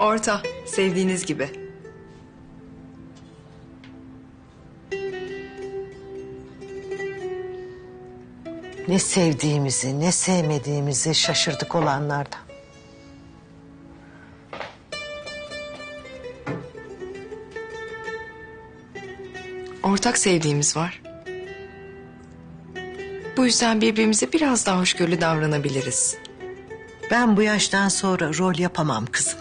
Orta, sevdiğiniz gibi. Ne sevdiğimizi ne sevmediğimizi şaşırdık olanlardan. Ortak sevdiğimiz var. Bu yüzden birbirimize biraz daha hoşgörülü davranabiliriz. Ben bu yaştan sonra rol yapamam kızım.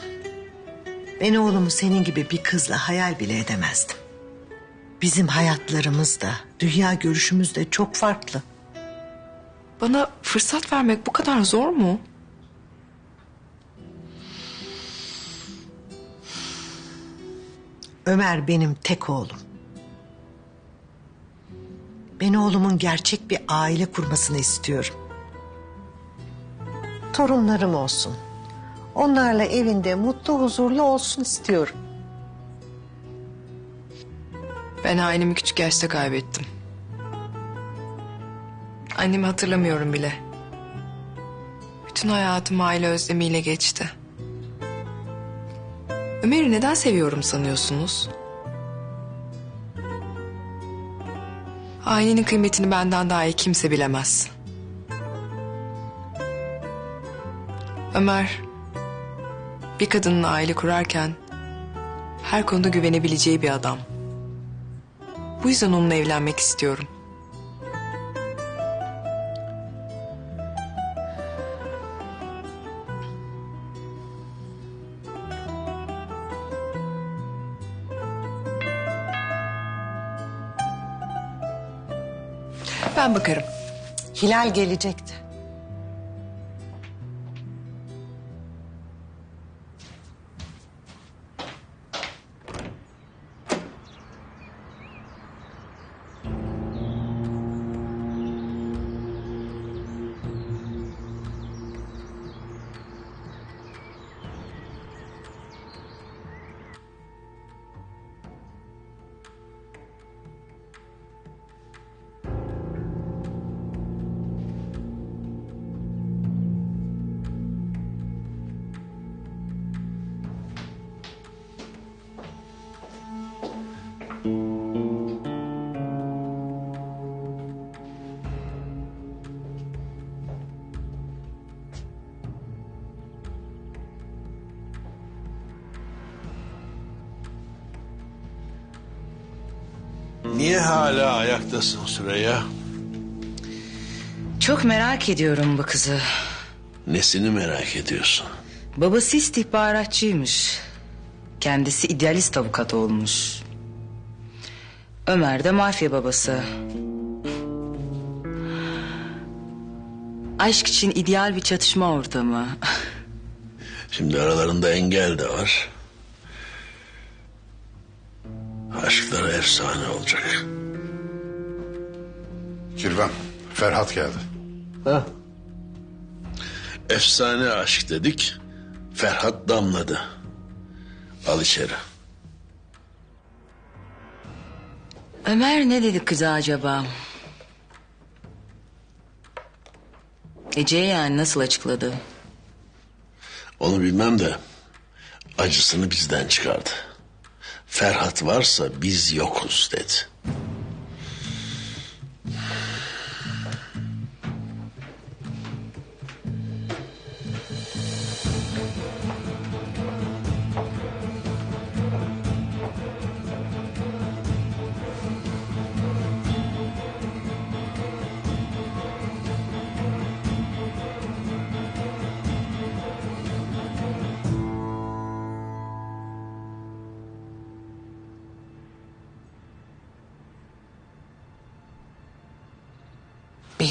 Ben oğlumu senin gibi bir kızla hayal bile edemezdim. Bizim hayatlarımız da, dünya görüşümüz de çok farklı. Bana fırsat vermek bu kadar zor mu? Ömer benim tek oğlum. Ben oğlumun gerçek bir aile kurmasını istiyorum. Torunlarım olsun. Onlarla evinde mutlu huzurlu olsun istiyorum. Ben ailemi küçük yaşta kaybettim. Annemi hatırlamıyorum bile. Bütün hayatım aile özlemiyle geçti. Ömer'i neden seviyorum sanıyorsunuz? Ailenin kıymetini benden daha iyi kimse bilemez. Ömer bir kadının aile kurarken her konuda güvenebileceği bir adam. Bu yüzden onunla evlenmek istiyorum. Ben bakarım. Hilal gelecekti. Niye hala ayaktasın Süreyya? Çok merak ediyorum bu kızı. Nesini merak ediyorsun? Babası istihbaratçıymış. Kendisi idealist avukat olmuş. Ömer de mafya babası. Aşk için ideal bir çatışma ortamı. Şimdi aralarında engel de var. Aşkları efsane olacak. Kirvem, Ferhat geldi. Ha? Efsane aşk dedik. Ferhat damladı. Al içeri. Ömer ne dedi kıza acaba? Ece'ye yani nasıl açıkladı? Onu bilmem de acısını bizden çıkardı. Ferhat varsa biz yokuz dedi.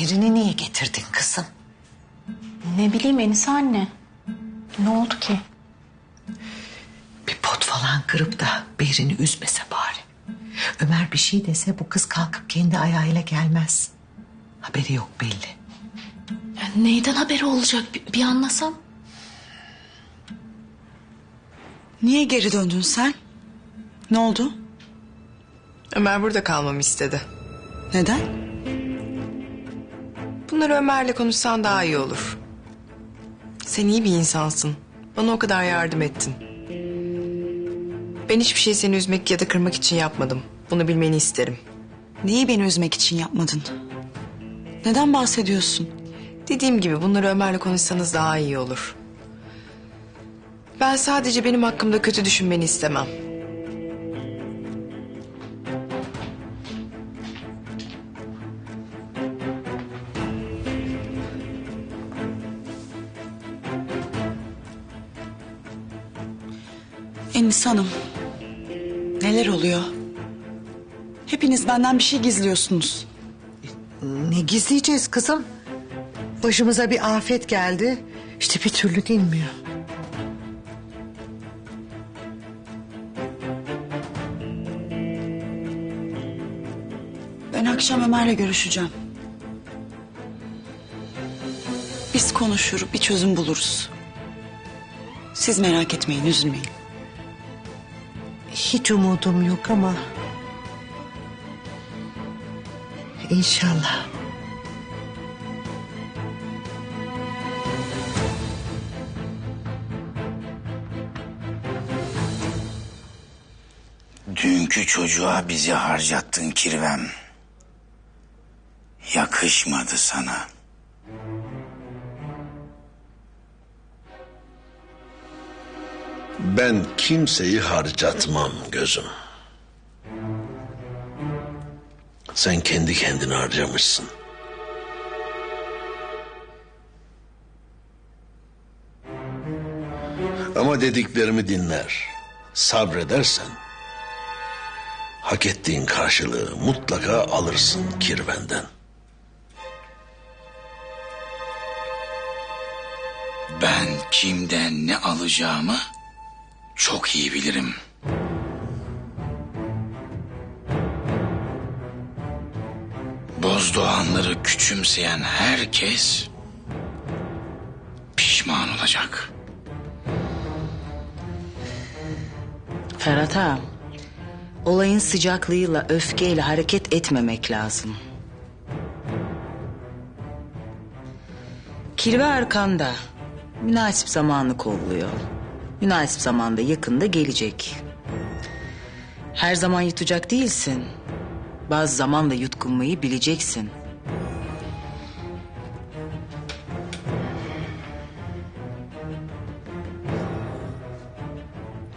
Behrin'i niye getirdin kızım? Ne bileyim Enise anne. Ne oldu ki? Bir pot falan kırıp da Behrin'i üzmese bari. Ömer bir şey dese bu kız kalkıp kendi ayağıyla gelmez. Haberi yok belli. Ya neyden haberi olacak bir, bir anlasam. Niye geri döndün sen? Ne oldu? Ömer burada kalmamı istedi. Neden? Bunları Ömer'le konuşsan daha iyi olur. Sen iyi bir insansın. Bana o kadar yardım ettin. Ben hiçbir şey seni üzmek ya da kırmak için yapmadım. Bunu bilmeni isterim. Neyi beni üzmek için yapmadın? Neden bahsediyorsun? Dediğim gibi bunları Ömer'le konuşsanız daha iyi olur. Ben sadece benim hakkımda kötü düşünmeni istemem. Enis Hanım. Neler oluyor? Hepiniz benden bir şey gizliyorsunuz. Ne gizleyeceğiz kızım? Başımıza bir afet geldi. İşte bir türlü dinmiyor. Ben akşam Ömer'le görüşeceğim. Biz konuşur, bir çözüm buluruz. Siz merak etmeyin, üzülmeyin. Hiç umudum yok ama... İnşallah. Dünkü çocuğa bizi harcattın kirvem. Yakışmadı sana. Ben kimseyi harcatmam gözüm. Sen kendi kendini harcamışsın. Ama dediklerimi dinler, sabredersen... ...hak ettiğin karşılığı mutlaka alırsın kirvenden. Ben kimden ne alacağımı çok iyi bilirim. Bozdoğanları küçümseyen herkes pişman olacak. Ferhat ağa, olayın sıcaklığıyla, öfkeyle hareket etmemek lazım. Kirve arkanda. Münasip zamanı kolluyor. Münasip zamanda yakında gelecek. Her zaman yutacak değilsin. Bazı zaman da yutkunmayı bileceksin.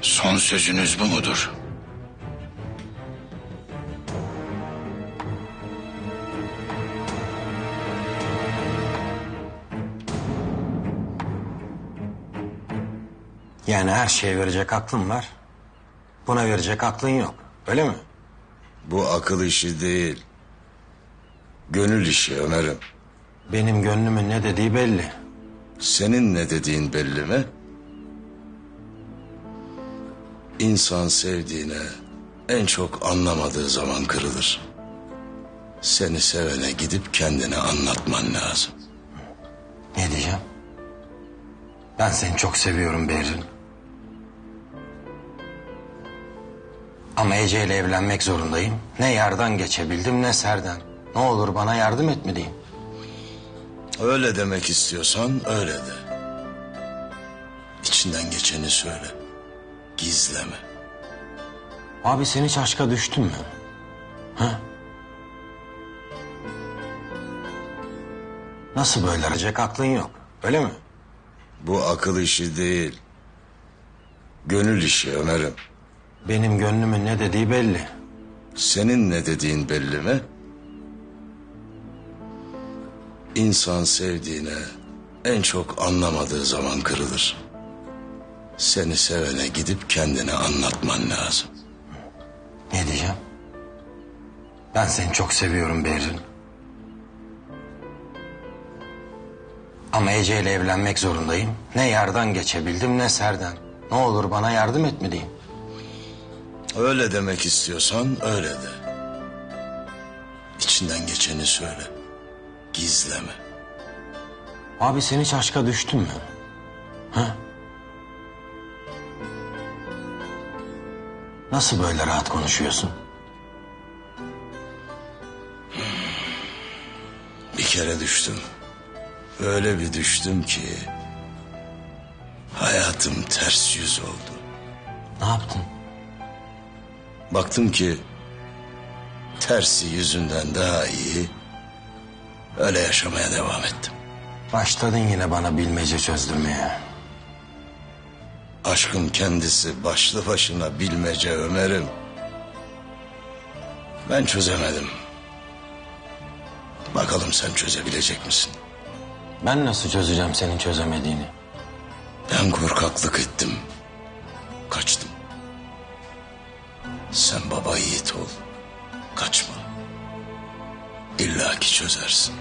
Son sözünüz bu mudur? Yani her şeye verecek aklın var. Buna verecek aklın yok. Öyle mi? Bu akıl işi değil. Gönül işi Ömer'im. Benim gönlümün ne dediği belli. Senin ne dediğin belli mi? İnsan sevdiğine en çok anlamadığı zaman kırılır. Seni sevene gidip kendine anlatman lazım. Ne diyeceğim? Ben seni çok seviyorum Berrin. Ama Ece ile evlenmek zorundayım. Ne yardan geçebildim ne serden. Ne olur bana yardım et mi diyeyim. Öyle demek istiyorsan öyle de. İçinden geçeni söyle. Gizleme. Abi sen hiç aşka düştün mü? Ha? Nasıl böyle verecek aklın yok. Öyle mi? Bu akıl işi değil. Gönül işi Ömer'im. Benim gönlümün ne dediği belli. Senin ne dediğin belli mi? İnsan sevdiğine en çok anlamadığı zaman kırılır. Seni sevene gidip kendine anlatman lazım. Ne diyeceğim? Ben seni çok seviyorum Berrin. Ama Ece ile evlenmek zorundayım. Ne yardan geçebildim ne serden. Ne olur bana yardım et mi diyeyim. Öyle demek istiyorsan öyle de. İçinden geçeni söyle. Gizleme. Abi sen hiç aşka düştün mü? Ha? Nasıl böyle rahat konuşuyorsun? Bir kere düştüm. Öyle bir düştüm ki... ...hayatım ters yüz oldu. Ne yaptın? Baktım ki tersi yüzünden daha iyi. Öyle yaşamaya devam ettim. Başladın yine bana bilmece çözdürmeye. Aşkın kendisi başlı başına bilmece Ömer'im. Ben çözemedim. Bakalım sen çözebilecek misin? Ben nasıl çözeceğim senin çözemediğini? Ben korkaklık ettim. Sen baba yiğit ol. Kaçma. İlla ki çözersin.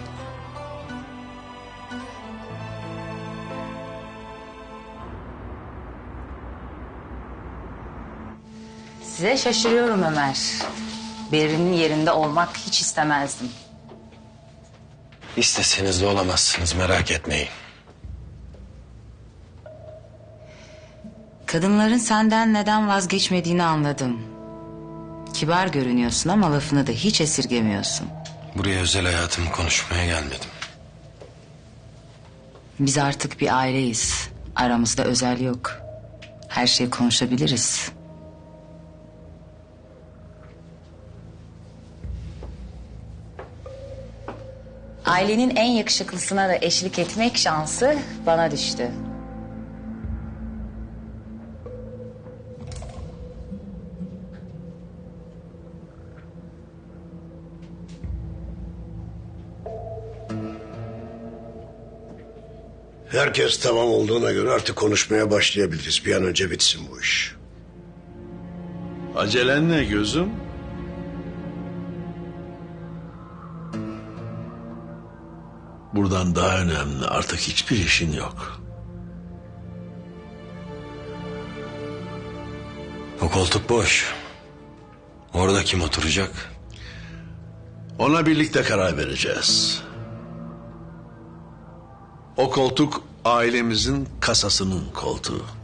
Size şaşırıyorum Ömer. Berrin'in yerinde olmak hiç istemezdim. İsteseniz de olamazsınız merak etmeyin. Kadınların senden neden vazgeçmediğini anladım. Kibar görünüyorsun ama lafını da hiç esirgemiyorsun. Buraya özel hayatımı konuşmaya gelmedim. Biz artık bir aileyiz. Aramızda özel yok. Her şeyi konuşabiliriz. Ailenin en yakışıklısına da eşlik etmek şansı bana düştü. Herkes tamam olduğuna göre artık konuşmaya başlayabiliriz. Bir an önce bitsin bu iş. Acelen ne gözüm? Buradan daha önemli artık hiçbir işin yok. O koltuk boş. Orada kim oturacak? Ona birlikte karar vereceğiz. O koltuk ailemizin kasasının koltuğu.